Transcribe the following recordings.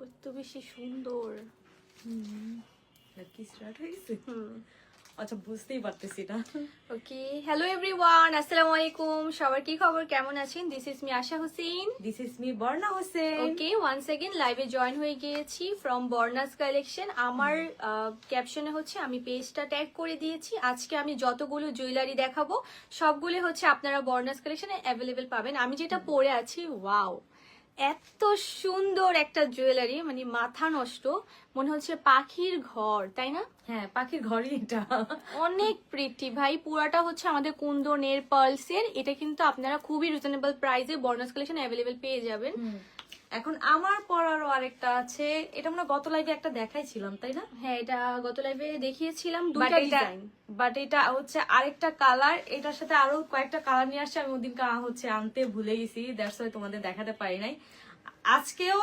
কত বেশি সুন্দর। কি স্টার্ট আচ্ছা বুঝতেই পারতেছি না ওকে হ্যালো এভরিওয়ান আসসালামু আলাইকুম। সবার কি খবর? কেমন আছেন? This is me Asha Hossain this is me Barna Hossain okay once second লাইভে জয়েন হয়ে গিয়েছি ফ্রম বর্নাস কালেকশন আমার ক্যাপশনে হচ্ছে আমি পেজটা ট্যাগ করে দিয়েছি। আজকে আমি যতগুলো জুয়েলারি দেখাবো সবগুলো হচ্ছে আপনারা বর্নাস কালেকশনে অ্যাভেলেবেল পাবেন। আমি যেটা পরে আছি ওয়াও এত সুন্দর একটা জুয়েলারি মানে মাথা নষ্ট মনে হচ্ছে পাখির ঘর তাই না? হ্যাঁ পাখির ঘরই এটা। অনেক প্রিটি ভাই পুরাটা হচ্ছে আমাদের কুন্দনের পার্লসের। এটা কিন্তু আপনারা খুবই রিজনেবল প্রাইসে বর্নাস কালেকশন অ্যাভেলেবেল পেয়ে যাবেন। এখন আমার পরারও আরেকটা আছে। এটা মনে গত লাইভে একটা দেখাইছিলাম তাই না? হ্যাঁ এটা গত লাইভে দেখিয়েছিলাম বাট দুইটা এটা ডিজাইন বাট এটা হচ্ছে আরেকটা কালার এটার সাথে আরও কয়েকটা কালার নিয়ে আসছে। আমি ওদিনকে হচ্ছে আনতে ভুলে গেছি দ্যাটস ওয়াই তোমাদের দেখাতে পারি নাই। আজকেও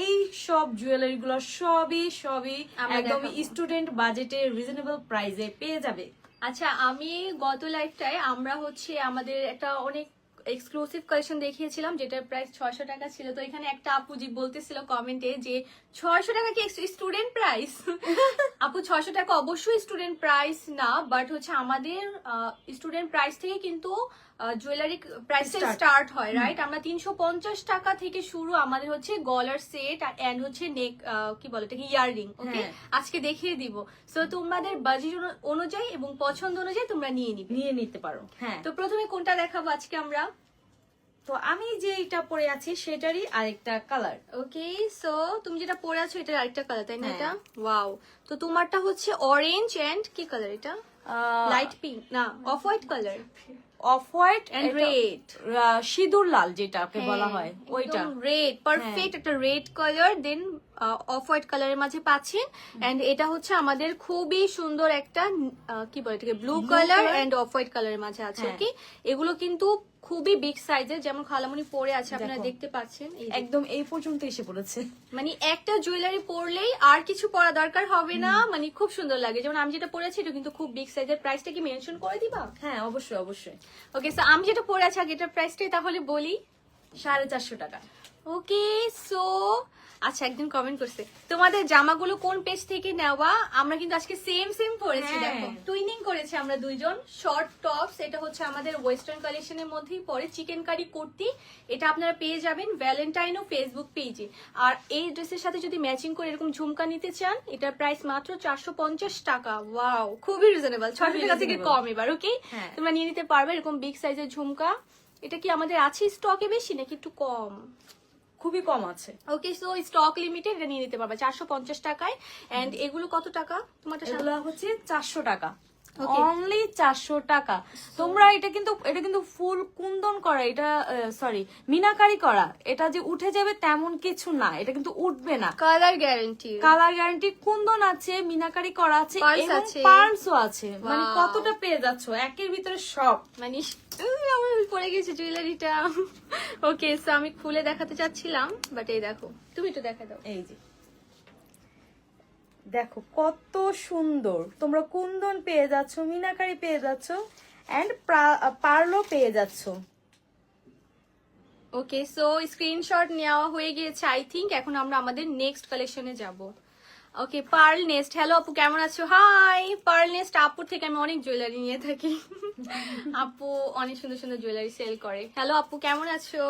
এই সব জুয়েলারি গুলো সবই সবই একদম স্টুডেন্ট বাজেটে রিজনেবল প্রাইসে পেয়ে যাবে। আচ্ছা আমি গত লাইফটায় আমরা হচ্ছে আমাদের একটা অনেক এক্সক্লুসিভ কালেকশন দেখিয়েছিলাম যেটার প্রাইস ছয়শো টাকা ছিল। তো এখানে একটা আপু আপুজি বলতেছিল কমেন্টে যে ছয়শো টাকা কি স্টুডেন্ট প্রাইস আপু ছয়শো টাকা অবশ্যই স্টুডেন্ট প্রাইস না বাট হচ্ছে আমাদের স্টুডেন্ট প্রাইস থেকে কিন্তু জুয়েলারি প্রাইসটা Start. স্টার্ট হয় রাইট আমরা তিনশো পঞ্চাশ টাকা থেকে শুরু আমাদের হচ্ছে গলার সেট অ্যান্ড হচ্ছে নেক কি বলে এটাকে ইয়াররিং ওকে হ্যাঁ। আজকে দেখিয়ে দিব। সো তোমাদের বাজেট অনুযায়ী এবং পছন্দ অনুযায়ী তোমরা নিয়ে নিবে। নিয়ে নিতে পারো হ্যাঁ। তো প্রথমে কোনটা দেখাবো আজকে আমরা? তো আমি যে এটা পরে আছি সেটারই আরেকটা কালার ওকে সো তুমি যেটা পরে আছো এটার আরেকটা কালার তাই না হ্যাঁ। এটা? ওয়াও তো তোমারটা হচ্ছে অরেঞ্জ এন্ড কি কালার এটা? লাইট পিঙ্ক না off white colour off white and red সিঁদুর লাল যেটাকে বলা হয় ওইটা। রেড পারফেক্ট একটা red colour then off white কালারের মাঝে পাচ্ছেন। এন্ড এটা হচ্ছে আমাদের খুবই সুন্দর একটা কি বলে এটাকে blue colour and off white কালারের মাঝে আছে হ্যাঁ। ওকে এগুলো কিন্তু খুবই বিগ সাইজের যেমন খালামুনি পরে আছে আপনারা দেখতে পাচ্ছেন। একদম এই পর্যন্ত এসে পড়েছে। মানে একটা জুয়েলারি পরলেই আর কিছু পরা দরকার হবে না মানে খুব সুন্দর লাগে। যেমন আমি যেটা পরেছি এটা কিন্তু খুব বিগ সাইজের প্রাইসটা কি মেনশন করে দিবা? হ্যাঁ অবশ্যই অবশ্যই। ওকে সো আমি যেটা পরে আছি আগে এটার প্রাইসটাই তাহলে বলি। সাড়ে চারশো টাকা। ওকে সো আচ্ছা একদিন কমেন্ট করছে তোমাদের জামাগুলো কোন পেজ থেকে নেওয়া? আমরা কিন্তু আজকে সেম সেম পরেছি হ্যাঁ। দেখো। টুইনিং করেছি আমরা দুইজন শর্ট টপস এটা হচ্ছে আমাদের ওয়েস্টার্ন কালেকশনের মধ্যেই পরে চিকেন কারি কুর্তি এটা আপনারা পেয়ে যাবেন ভ্যালেন্টাইন ও ফেসবুক পেজে আর এই ড্রেসের সাথে যদি ম্যাচিং করে এরকম ঝুমকা নিতে চান এটার প্রাইস মাত্র চারশো পঞ্চাশ টাকা। ওয়াও খুবই রিজনেবল ছশো টাকা থেকে কম এবার ওকে হ্যাঁ। তোমরা নিয়ে নিতে পারবে এরকম বিগ সাইজের ঝুমকা। এটা কি আমাদের আছে স্টকে বেশি নাকি একটু কম? খুবই কম আছে। ওকে সো স্টক লিমিটেড এটা নিয়ে নিতে পারবে। চারশো পঞ্চাশ টাকায়। এন্ড এগুলো কত টাকা? তোমার এগুলো হচ্ছে চারশো টাকা. অনলি চারশো টাকা। তোমরা এটা কিন্তু এটা কিন্তু ফুল কুন্দন করা এটা সরি মিনাকারি করা। এটা যে উঠে যাবে তেমন কিছু না এটা কিন্তু উঠবে না। Colour guarantee colour guarantee kundan আছে মিনাকারি করা আছে এবং আছে। মানে কতটা পেয়ে যাচ্ছ? একের ভিতরে সব। মানে আমার পড়ে গেছে জুয়েলারিটা ওকে সো আমি খুলে দেখাতে চাচ্ছিলাম বাট এই দেখো তুমি একটু দেখা দাও। এই যে। দেখো, কত সুন্দর। তোমরা কুন্দন পেয়ে যাচ্ছ, মিনাকারি পেয়ে যাচ্ছ অ্যান্ড পার্লো পেয়ে যাচ্ছ। ওকে সো স্ক্রিনশট নেওয়া হয়ে গিয়েছে আই থিঙ্ক এখন আমরা আমাদের নেক্সট কালেকশনে যাব। ওকে পার্ল নেস্ট হ্যালো আপু, কেমন আছো? হাই পার্ল নেস্ট আপুর থেকে আমি অনেক জুয়েলারি নিয়ে থাকি। আপু অনেক সুন্দর সুন্দর জুয়েলারি সেল করে। হ্যালো আপু, কেমন আছো?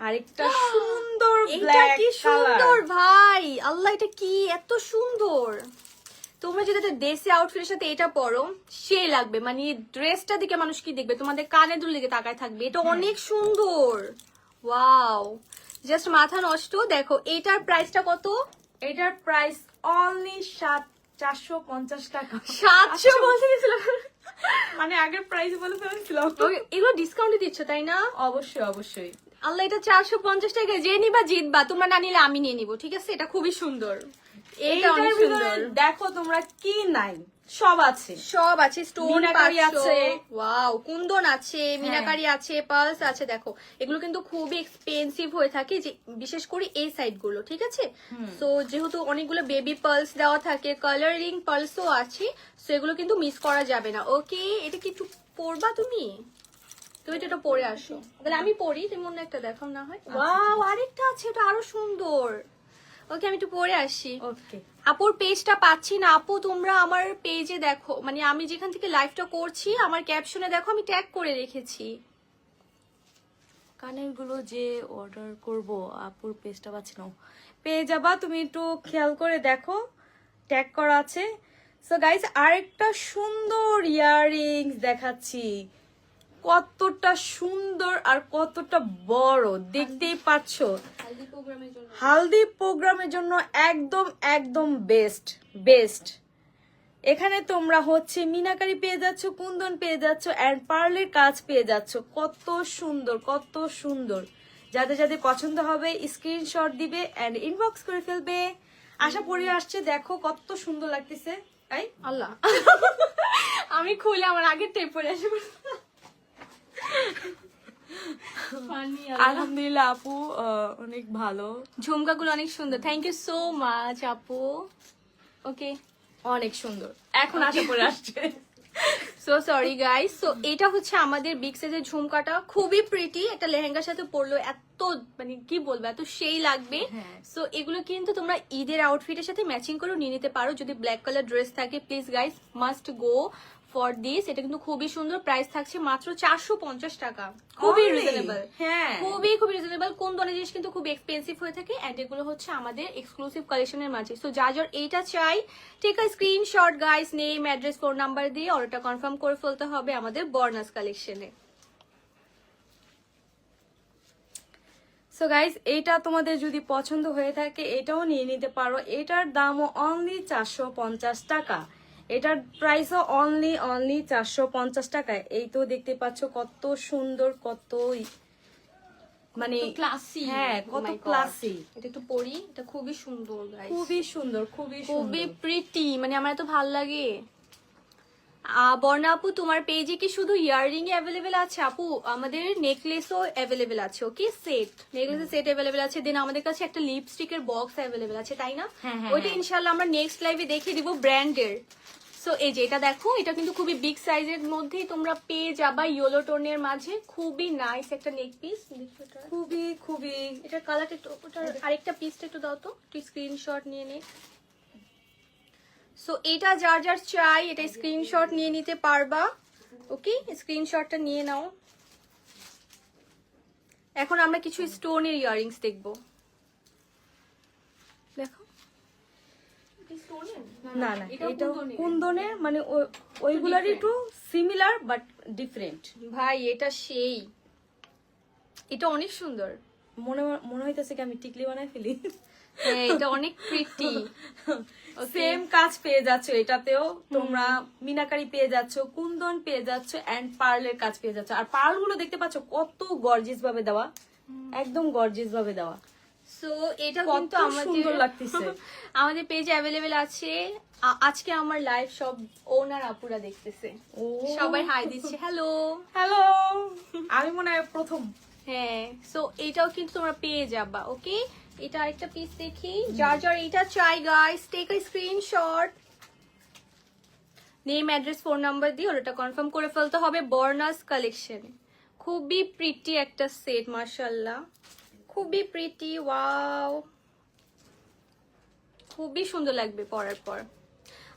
আরেকটা সুন্দর এটা কি সুন্দর ভাই! আল্লাহ এটা কি? এত সুন্দর! তোমরা যদি দেশি আউটফিটের সাথে এটা পরো সে লাগবে। মানে ড্রেসটা দিকে মানুষ কি দেখবে? তোমাদের কানে দুল দিকে তাকায় থাকবে। এটা অনেক সুন্দর! ওয়াও জাস্ট মাথা নষ্ট দেখো এটার প্রাইসটা কত? এটার প্রাইস অনলি সাত চারশো পঞ্চাশ টাকা। সাতশো বলতে গেছিলাম মানে আগের প্রাইস বলে ফেলেছিলাম। এগুলো ডিসকাউন্টে দিচ্ছ তাই না? অবশ্যই অবশ্যই। আল্লাহ এটা চারশো পঞ্চাশ টাকা যে নিবা জিতবা তোমরা না নিলে আমি নিয়ে নিবো ঠিক আছে? এটা খুবই সুন্দর। এটা অনেক সুন্দর। দেখো তোমরা কি নাই সব আছে। সব আছে স্টোন আছে। ওয়াও কুন্দন আছে মিনাকারি আছে পার্লস আছে দেখো। এগুলো কিন্তু খুবই এক্সপেন্সিভ হয়ে থাকে যে বিশেষ করে এই সাইডগুলো ঠিক আছে? তো যেহেতু অনেকগুলো বেবি পার্লস দেওয়া থাকে কালারিং পার্লসও আছে সো এগুলো কিন্তু মিস করা যাবে না। ওকে এটা কি একটু পরবা তুমি? তুমি তো এটা পরে আসো। তাহলে আমি পরি তুমি অন্য একটা দেখাও না হয়। ওয়াও আরেকটা আছে এটা আরও সুন্দর। ওকে আমি একটু পরে আসি। ওকে। আপুর পেজটা পাচ্ছি না। আপু তোমরা আমার পেজে দেখো। মানে আমি যেখান থেকে লাইভটা করছি আমার ক্যাপশনে দেখো আমি ট্যাগ করে রেখেছি। কানেরগুলো যে অর্ডার করব আপুর পেজটা পাচ্ছি না। পেয়ে যাবা তুমি একটু খেয়াল করে দেখো। ট্যাগ করা আছে। সো গাইজ আরেকটা সুন্দর ইয়াররিংস দেখাচ্ছি। কতটা সুন্দর আর কতটা বড় দেখতেই পাচ্ছ? হালদি প্রোগ্রামের জন্য। একদম একদম বেস্ট বেস্ট এখানে তোমরা হচ্ছে মিনাকারি পেয়ে যাচ্ছ কুন্দন পেয়ে যাচ্ছ অ্যান্ড পার্লের কাজ পেয়ে যাচ্ছ। কত সুন্দর কত সুন্দর। যাদের যাদের পছন্দ হবে স্ক্রিনশট দিবে অ্যান্ড ইনবক্স করে ফেলবে। আশা পড়ে আসছে দেখো কত সুন্দর লাগতেছে তাই? আল্লাহ। আমি খুলে আমার আগের টেপ পরে আসি। Funny আল্লাহ। আলহামদুলিল্লাহ আপু অনেক ভালো। ঝুমকাগুলো অনেক সুন্দর। থ্যাংক ইউ সো মাচ আপু ওকে অনেক সুন্দর। এখন আশা পড়ে আসছে। সো সরি গাইস সো এটা হচ্ছে আমাদের বিগ সাইজের ঝুমকাটা। খুবই প্রিটি একটা লেহেঙ্গার সাথে পরলো এত মানে কি বলব এত সেই লাগবে। হ্যাঁ। সো এগুলো কিন্তু তোমরা ঈদের আউটফিটের সাথে ম্যাচিং করেও নিয়ে নিতে পারো। যদি ব্ল্যাক কালার ড্রেস থাকে please guys must go for this এটা কিন্তু খুবই সুন্দর প্রাইস থাকছে মাত্র চারশো পঞ্চাশ টাকা। খুবই? রিজনেবল হ্যাঁ। খুবই খুবই রিজনেবল কোন ধরনের জিনিস কিন্তু খুব এক্সপেন্সিভ হয়ে থাকে এন্ড এগুলো হচ্ছে আমাদের এক্সক্লুসিভ কালেকশনের মাঝে। সো যা যার এইটা চাই take a screenshot guys name address phone number দিয়ে অর্ডারটা কনফার্ম করে ফেলতে হবে আমাদের বর্নাস কালেকশনে সো গাইজ এটা তোমাদের যদি পছন্দ হয়ে থাকে এটাও নিয়ে নিতে পারো। এটার দামও অনলি চারশো পঞ্চাশ টাকা। এটার প্রাইসও অনলি অনলি চারশো পঞ্চাশ টাকায়। এই তো দেখতে পাচ্ছ কত সুন্দর কত মানে ক্লাসি হ্যাঁ কত ক্লাসি এটা একটু পরি এটা খুবই সুন্দর খুবই সুন্দর খুবই খুবই প্রিটি মানে আমার এত ভালো লাগে। বর্ণা আপু তোমার পেজে কি শুধু ইয়াররিং অ্যাভেলেবেল আছে? আপু আমাদের নেকলেসও অ্যাভেলেবেল আছে ওকে সেট নেকলেসের সেট অ্যাভেলেবেল আছে। দেন আমাদের কাছে একটা লিপস্টিকের বক্স অ্যাভেলেবেল আছে তাই না? হ্যাঁ, হ্যাঁ, ওইটা হ্যাঁ। ইনশাল্লাহ আমরা নেক্সট লাইভে দেখিয়ে দিব ব্র্যান্ডের সো এই যে এটা দেখো এটা কিন্তু খুবই বিগ সাইজের মধ্যেই তোমরা পেয়ে যাবা ইয়েলো টোনের মাঝে। খুবই নাইস একটা নেক পিস খুবই খুবই। এটার কালারটা একটু ওটার আরেকটা পিসটা একটু দাও তো। তুই স্ক্রিনশট নিয়ে নে। সো এটা যার যার চাই এটা স্ক্রিনশট নিয়ে নিতে পারবা। ওকে স্ক্রিনশটটা নিয়ে নাও। এখন আমরা কিছু স্টোনের ইয়ারিংস দেখব দেখো না না এটা কুন্দনের। মানে ওইগুলারই একটু সিমিলার বাট ডিফারেন্ট ভাই এটা সেই। এটা অনেক সুন্দর। মনে মনে হইতেছে কি আমি টিকলি বানাই ফেলি? হ্যাঁ এটা অনেক প্রিটি সেম কাজ পেয়ে যাচ্ছ এটাতেও। তোমরা মিনাকারি পেয়ে যাচ্ছ কুন্দন পেয়ে যাচ্ছ এন্ড পার্লের কাজ পেয়ে যাচ্ছ। আর পার্লগুলো দেখতে পাচ্ছ কত গর্জিস ভাবে দেওয়া। একদম গর্জিস ভাবে দেওয়া। সো এটা কিন্তু আমাদের লাগতেছে। আমাদের পেজে অ্যাভেলেবেল আছে। আজকে আমার লাইভ সব ওনার আপুরা দেখতেছে। সবাই হাই দিচ্ছে। হ্যালো হ্যালো আমি মনে হয় প্রথম। হ্যাঁ। সো এটাও কিন্তু তোমরা পেয়ে যাবা ওকে এটা আরেকটা পিস দেখি। যার যার এটা চাই guys take a screenshot name address phone number দিয়ে ওটা কনফার্ম করে ফেলতে হবে। বর্নাস কালেকশনে খুবই প্রিটি একটা সেট মার্শাল্লাহ খুবই প্রিটি ওয়াও খুবই সুন্দর লাগবে পরার পর।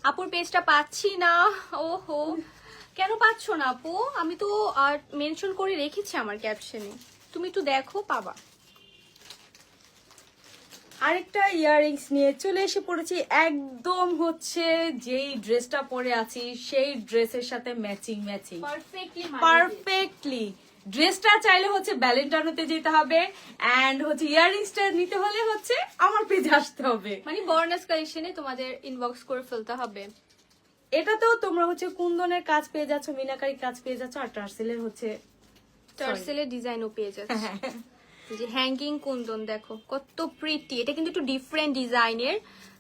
আপুর পেজটা পাচ্ছি না ওহো। কেন পাচ্ছ না আপু? আমি তো আর মেনশন করে রেখেছি আমার ক্যাপশনে তুমি একটু দেখো পাবা। আরেকটা ইয়াররিংস নিয়ে চলে এসে পড়েছি। একদম হচ্ছে যেই ড্রেসটা পরে আছি সেই ড্রেসের সাথে ম্যাচিং ম্যাচিং পারফেক্টলি পারফেক্টলি ড্রেসটা চাইলে হচ্ছে ব্যালেন্টানোতে যেতে হবে এন্ড হচ্ছে ইয়াররিংসটা নিতে হলে হচ্ছে আমার পেজে আসতে হবে। মানে বর্নাস কালেকশনে তোমাদের ইনবক্স করে ফেলতে হবে। এটাতেও তোমরা হচ্ছে কুন্দনের কাজ পেয়ে যাচ্ছ মিনাকারি কাজ পেয়ে যাচ্ছ আর টার্সেলের হচ্ছে টার্সেলের ডিজাইনও পেয়ে যাচ্ছে। যে হ্যাঙ্গিং কুন্দন দেখো কত প্রিটি এটা কিন্তু একটু ডিফারেন্ট ডিজাইনের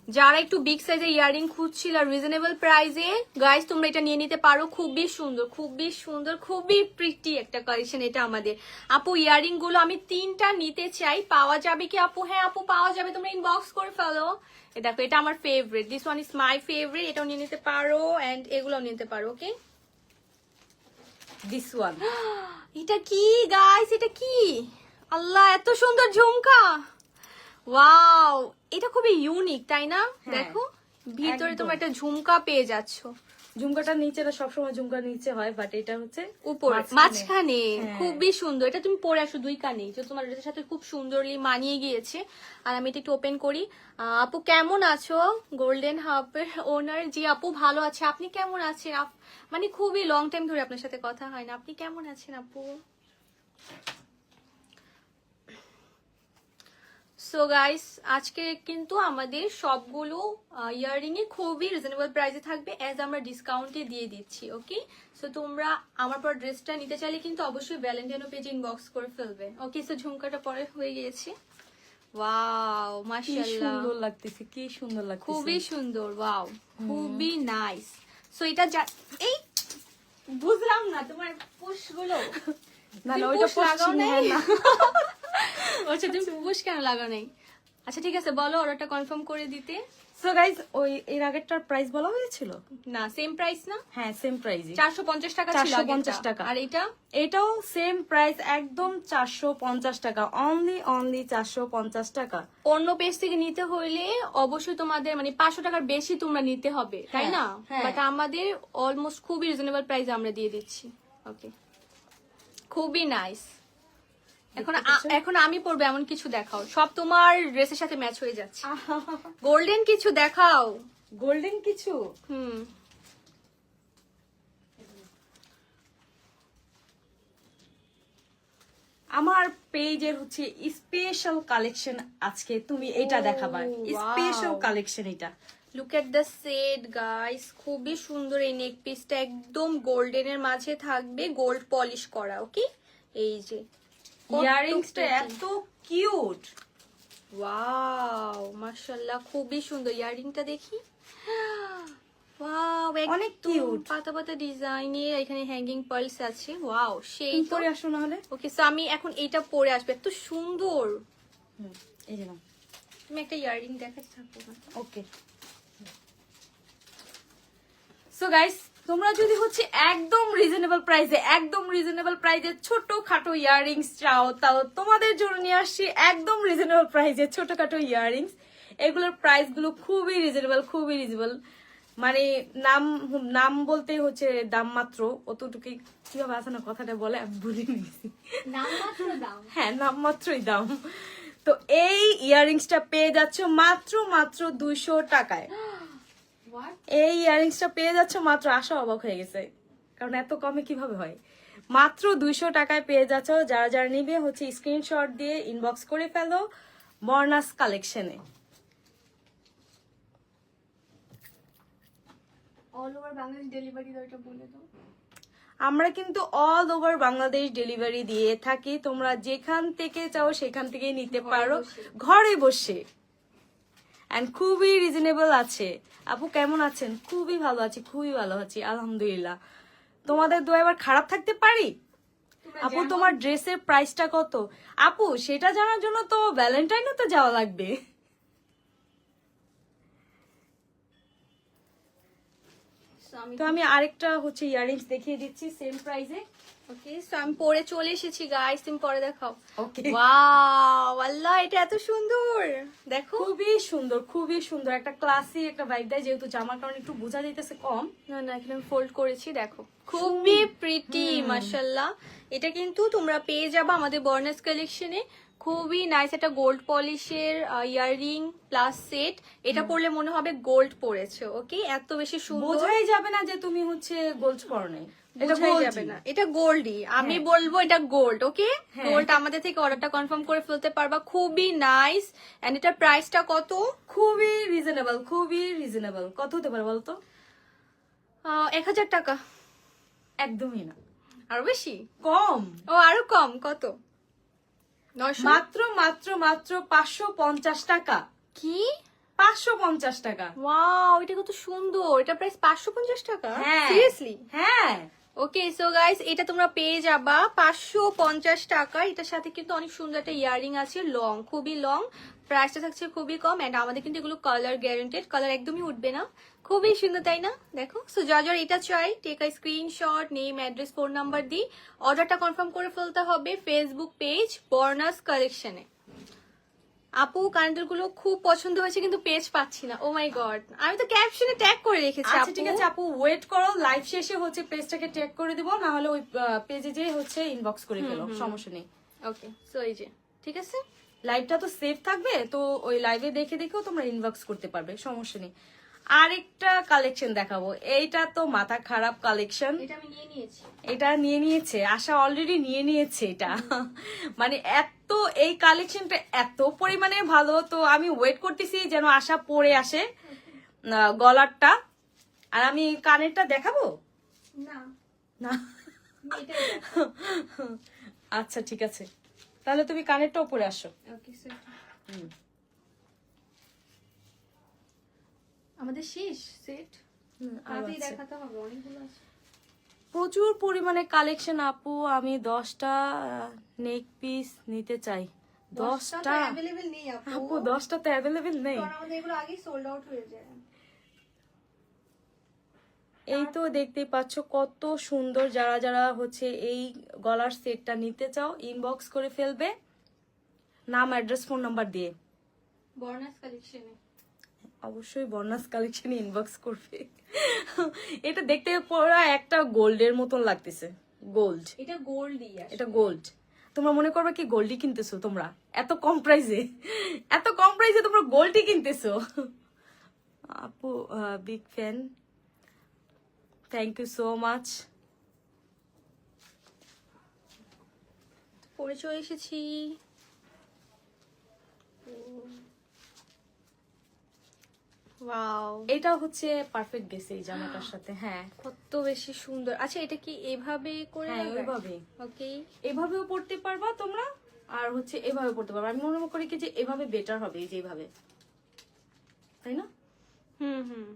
যারা একটু বিগ সাইজের ইয়ারিং খুঁজছিল আর রিজনেবল প্রাইসে গাইস তোমরা এটা নিয়ে নিতে পারো। খুবই সুন্দর খুবই সুন্দর খুবই প্রিটি একটা কালেকশন এটা আমাদের। আপু ইয়ারিংগুলো আমি তিনটা নিতে চাই। পাওয়া যাবে কি আপু? হ্যাঁ আপু পাওয়া যাবে। তোমরা ইনবক্স করে ফেলো। দেখো এটা আমার favourite this one is my favourite এটাও নিয়ে নিতে পারো এন্ড এগুলোও নিতে পারো ওকে দিস ওয়ান এটা কি গাইস এটা কি? আল্লাহ এত সুন্দর ঝুমকা! ওয়াও এটা খুবই ইউনিক তাই না? হ্যাঁ, দেখো ভিতরে তোমার একটা ঝুমকা পেয়ে যাচ্ছ। ঝুমকাটা নিচেটা সবসময় ঝুমকা নিচে হয় বাট এটা হচ্ছে উপর মাঝখানে। হ্যাঁ। খুবই সুন্দর। এটা তুমি পরে আসো দুই কানে যে তোমার ড্রেসের সাথে খুব সুন্দরলি মানিয়ে গিয়েছে। আর আমি এটা একটু ওপেন করি। আপু কেমন আছো? গোল্ডেন হাবের ওনার জি আপু ভালো আছে। আপনি কেমন আছেন? মানে খুবই লং টাইম ধরে আপনার সাথে কথা হয় না। আপনি কেমন আছেন আপু? সো গাইস আজকে কিন্তু আমাদের সবগুলো ইয়াররিং এ খুবই রিজনেবল প্রাইসে থাকবে অ্যাজ আমরা ডিসকাউন্টে দিয়ে দিচ্ছি ওকে সো তোমরা আমার পর ড্রেসটা নিতে চাইলে কিন্তু অবশ্যই ভ্যালেন্টাইনো পেজে ইনবক্স করে ফেলবে। ওকে সো ঝুমকাটা পরে হয়ে গিয়েছে। ওয়াও মাশাআল্লাহ। সুন্দর লাগতেছে কি সুন্দর লাগতেছে। খুবই সুন্দর ওয়াও খুবই নাইস সো এটা এই বুঝলাম না তোমার পুশগুলো না না ওইটা push লাগাও না আচ্ছা। তুমি পুশ কেন লাগাও নাই? আচ্ছা ঠিক আছে বলো অর্ডারটা কনফার্ম করে দিতে। সো গাইজ ওই এর আগেরটার প্রাইস বলা হয়েছিল? না সেম প্রাইস না? হ্যাঁ সেম চারশো পঞ্চাশ টাকা ছিল 450 টাকা। আর এটা? এটাও সেম প্রাইস একদম চারশো পঞ্চাশ টাকা। অনলি অনলি চারশো পঞ্চাশ টাকা। অন্য পেজ থেকে নিতে হইলে অবশ্যই তোমাদের মানে পাঁচশো টাকার বেশি তোমরা নিতে হবে তাই হ্যাঁ, না? হ্যাঁ। বাট আমাদের অলমোস্ট খুবই রিজনেবল প্রাইস আমরা দিয়ে দিচ্ছি। ওকে খুবই নাইস এখন এখন আমি পরবো এমন কিছু দেখাও। সব তোমার ড্রেসের সাথে ম্যাচ হয়ে যাচ্ছে। গোল্ডেন কিছু দেখাও। গোল্ডেন কিছু? হুম। আমার পেজের হচ্ছে স্পেশাল কালেকশন আজকে। তুমি এটা দেখাবা স্পেশাল কালেকশন এটা। Look at the set guys খুবই সুন্দর এই নেক পিসটা একদম গোল্ডেনের মাঝে থাকবে গোল্ড পলিশ করা ওকে এই যে। ইয়ারিংসটা এত কিউট ওয়াও মাশাআল্লাহ খুবই সুন্দর ইয়ারিংটা দেখি। ওয়াও অনেক cute. পাতা পাতা ডিজাইনে এখানে হ্যাঙ্গিং পার্লস আছে। ওয়াও সেই পরে আসো না হলে ওকে সো আমি এখন এটা পরে আসবে। এত সুন্দর। এই যে তুমি একটা ইয়ারিং দেখাতে থাকো। ওকে সো গাইস তোমরা যদি হচ্ছে একদম রিজনেবল প্রাইসে একদম রিজনেবল প্রাইসে ছোট খাটো ইয়াররিংস চাও তাও তোমাদের জন্য নিয়ে আসছি একদম রিজনেবল প্রাইসে ছোটখাটো ইয়াররিংস এগুলোর প্রাইসগুলো খুবই রিজনেবল খুবই রিজনেবল মানে নাম নাম বলতে হচ্ছে দাম মাত্র। অতটুকু কীভাবে আছে না কথাটা বলে আমি ভুলে নিয়েছি নাম মাত্র দাম? হ্যাঁ নামমাত্রই দাম। তো এই ইয়াররিংসটা পেয়ে যাচ্ছ মাত্র মাত্র দুইশো টাকায়। এই ইয়াররিংসটা পেয়ে যাচ্ছ মাত্র আশা অবাক হয়ে গেছে। কারণ এত কমে কীভাবে হয়? মাত্র দুইশো টাকায় পেয়ে যাচ্ছ যারা যারা নিবে হচ্ছে স্ক্রিনশট দিয়ে ইনবক্স করে ফেলো বর্নাস কালেকশনে অল ওভার বাংলাদেশ ডেলিভারি দরটা বলে দাও। আমরা কিন্তু অল ওভার বাংলাদেশ ডেলিভারি দিয়ে থাকি। তোমরা যেখান থেকে চাও সেখান থেকে নিতে পারো। ঘরে বসে। এন্ড খুবই রিজনেবল আছে। আপু কেমন আছেন? খুবই ভালো আছি খুবই ভালো আছি আলহামদুলিল্লাহ। তোমাদের দু এবার খারাপ থাকতে পারি? আপু তোমার ড্রেসের প্রাইসটা কত? আপু সেটা জানার জন্য তো ভ্যালেন্টাইনও তো যাওয়া লাগবে। তো আমি আরেকটা হচ্ছে ইয়াররিংস দেখিয়ে দিচ্ছি সেম প্রাইসে ওকে সো আমি পরে চলে এসেছি গাইস তুমি পরে দেখাও। ওকে ওয়াও আল্লাহ এটা এত সুন্দর। দেখো। খুবই সুন্দর খুবই সুন্দর। একটা ক্লাসি একটা ভাইব দেয় যেহেতু জামার কারণে একটু বোঝা যাইতেছে কম। না না এখানে আমি ফোল্ড করেছি দেখো। খুবই প্রিটি মাশাল্লাহ এটা কিন্তু তোমরা পেয়ে যাবে আমাদের বর্নাস কালেকশনে খুবই নাইস একটা গোল্ড পলিশের ইয়াররিং প্লাস সেট এটা পরলে মনে হবে গোল্ড পরেছে ওকে এত বেশি সুন্দর। বোঝাই যাবে না যে তুমি হচ্ছে গোল্ড পরনে। এটা যাবে না। এটা গোল্ডই আমি হ্যাঁ। বলব এটা গোল্ড ওকে। গোল্ড আমাদের থেকে অর্ডারটা কনফার্ম করে ফেলতে পারবা। খুবই নাইস এন্ড এটার প্রাইসটা কত? খুবই রিজনেবল খুবই রিজনেবল কত হতে পারে বলতো? এক হাজার টাকা। একদমই না। আরও বেশি? কম। ও আরও কম। কত? মাত্র মাত্র মাত্র পাঁচশো পঞ্চাশ টাকা। কি? পাঁচশো পঞ্চাশ টাকা। ওয়াও এটা কত সুন্দর। এটা প্রাইস পাঁচশো পঞ্চাশ টাকা? হ্যাঁ। সিরিয়াসলি হ্যাঁ। ওকে সো গাইস এটা তোমরা পেয়ে যাবা। পাঁচশো পঞ্চাশ টাকা। এটার সাথে কিন্তু অনেক সুন্দর একটা ইয়ারিং আছে লং খুবই লং প্রাইসটা থাকছে খুবই কম এন্ড আমাদের কিন্তু এগুলো কালার গ্যারেন্টেড কালার একদমই উঠবে না। খুবই সুন্দর, তাই না? দেখো সো যা যার এটা চাই take I screenshot name address phone number দিই। অর্ডারটা কনফার্ম করে ফেলতে হবে ফেসবুক পেজ বর্নাস কালেকশনে আপু কানেক্টরগুলো খুব পছন্দ হয়েছে কিন্তু পেজ পাচ্ছি না। ও মাই গড আমি তো ক্যাপশনে ট্যাগ করে রেখেছি আচ্ছা ঠিক আছে আপু ওয়েট করো লাইভ শেষে হচ্ছে পেজটাকে ট্যাগ করে দিব না হলে ওই পেজে যে হচ্ছে ইনবক্স করে ফেলো সমস্যা নেই। ওকে সো এই যে ঠিক আছে? লাইভটা তো সেভ থাকবে তো ওই লাইভে দেখে দেখেও তোমরা ইনবক্স করতে পারবে সমস্যা নেই। আরেকটা কালেকশন দেখাবো। এইটা তো মাথা খারাপ কালেকশন এটা নিয়ে নিয়েছি। আশা অলরেডি নিয়ে নিয়েছে এটা। মানে এত এই কালেকশনটা এত পরিমাণে ভালো তো আমি ওয়েট করতেছি যেন আশা পরে আসে গলারটা। আর আমি কানেরটা দেখাবো? না। আচ্ছা ঠিক আছে। তাহলে তুমি কানেরটাও পরে আসো। ওকে হুম। আমাদের শেষ সেট। দেখাতে হবে অনেকগুলো আছে। প্রচুর পরিমাণে কালেকশন আপু আমি দশটা নেক পিস নিতে চাই। দশটা অ্যাভেলেবেল নেই আপু। দশটা তো অ্যাভেলেবেল নেই। আমাদের এগুলো আগেই সোল্ড আউট হয়ে যায়। এই তো দেখতেই পাচ্ছ কত সুন্দর যারা যারা হচ্ছে এই গলার সেটটা নিতে চাও ইনবক্স করে ফেলবে। নাম অ্যাড্রেস ফোন নাম্বার দিয়ে। বর্নাস কালেকশনে অবশ্যই বর্ণাস কালেকশনে ইনবক্স করবে। এটা দেখতে পড়া একটা গোল্ডের মতন লাগতেছে। গোল্ড এটা গোল্ডই এটা গোল্ড তোমরা মনে করবে কি গোল্ডই কিনতেছো তোমরা? এত কম প্রাইসে এত কম প্রাইসে তোমরা গোল্ডই কিনতেছো। আপু big fan thank you so much পরে চলে এসেছি। এটা হচ্ছে পারফেক্ট গেছে এই জামাটার সাথে হ্যাঁ। কত বেশি সুন্দর। আচ্ছা এটা কি এভাবে করে এভাবে ওকে এভাবেও পড়তে পারবা তোমরা? আর হচ্ছে এভাবে পড়তে পারবা। আমি মনে করি কি যে এভাবে বেটার হবে এই যে এভাবে। তাই না? হুম হুম।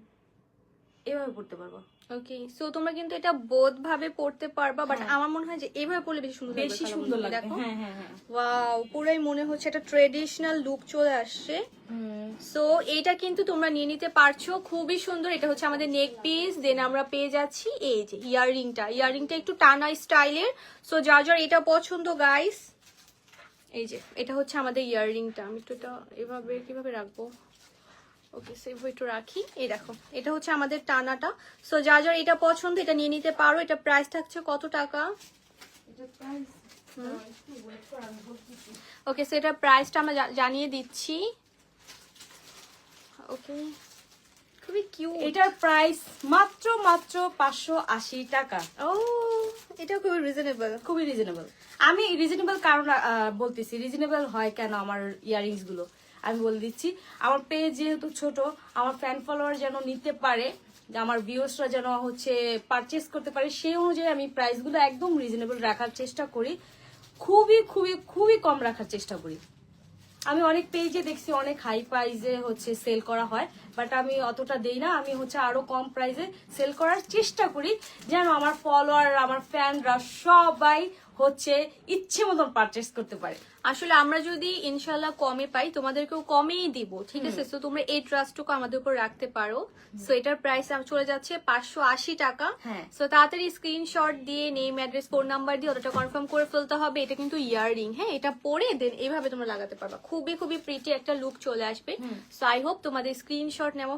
এভাবে পড়তে পারবা। ওকে সো তোমরা কিন্তু এটা বোধ ভাবে পড়তে পারবা বাট হ্যাঁ। আমার মনে হয় যে এভাবে পড়লে বেশি সুন্দর বেশি সুন্দর দেখো? হ্যাঁ হ্যাঁ হ্যাঁ। ওয়াও পুরাই মনে হচ্ছে একটা ট্রেডিশনাল লুক চলে আসছে। সো এটা কিন্তু তোমরা নিয়ে নিতে পারছ। খুবই সুন্দর। এটা হচ্ছে আমাদের নেক পিস দেন আমরা পেয়ে যাচ্ছি এই যে ইয়াররিংটা ইয়াররিংটা একটু টানা স্টাইলের সো যার যার এটা পছন্দ গাইস এই যে এটা হচ্ছে আমাদের ইয়াররিংটা আমি একটু এটা এভাবে কীভাবে রাখব? ওকে সেভ একটু রাখি। এই দেখো এটা হচ্ছে আমাদের টানাটা। সো যার যার এটা পছন্দ এটা নিয়ে নিতে পারো। এটা প্রাইস থাকছে কত টাকা? ওকে সো এটা প্রাইসটা আমরা জানিয়ে দিচ্ছি। ওকে খুবই কিউট এটার প্রাইস মাত্র মাত্র পাঁচশো আশি টাকা। ও এটা খুবই রিজনেবল খুবই রিজনেবল আমি রিজনেবল কারণ বলতেছি রিজনেবল হয় কেন আমার ইয়ারিংসগুলো? আমি বলে দিচ্ছি। আমার পেজ যেহেতু ছোট, আমার ফ্যান ফলোয়ার যেন নিতে পারে, আমার ভিউসরা যেন হচ্ছে পারচেস করতে পারে, সেই অনুযায়ী আমি প্রাইসগুলো একদম রিজনেবল রাখার চেষ্টা করি। খুবই খুবই খুবই কম রাখার চেষ্টা করি। আমি অনেক পেজে দেখছি, অনেক হাই প্রাইজে হচ্ছে সেল করা হয় বাট আমি অতটা দেই না। আমি হচ্ছে আরও কম প্রাইজে সেল করার চেষ্টা করি, যেন আমার ফলোয়ার আমার ফ্যানরা সবাই হচ্ছে ইচ্ছে মতন পারচেস করতে পারে। আসলে আমরা যদি ইনশাল্লাহ কমে পাই তোমাদেরকেও কমেই দিব ঠিক আছে? তো তোমরা এই ট্রাস্টটুকু আমাদের উপর রাখতে পারো। সো এটার প্রাইস চলে যাচ্ছে পাঁচশো আশি টাকা। হ্যাঁ। সো তাড়াতাড়ি স্ক্রিনশট দিয়ে নেম অ্যাড্রেস ফোন নাম্বার দিয়ে ওটা কনফার্ম করে ফেলতে হবে। এটা কিন্তু ইয়াররিং হ্যাঁ? এটা পরে দেন এইভাবে তোমরা লাগাতে পারবা। খুবই খুবই প্রিটি একটা লুক চলে আসবে। সো আই হোপ তোমাদের স্ক্রিনশট নেওয়া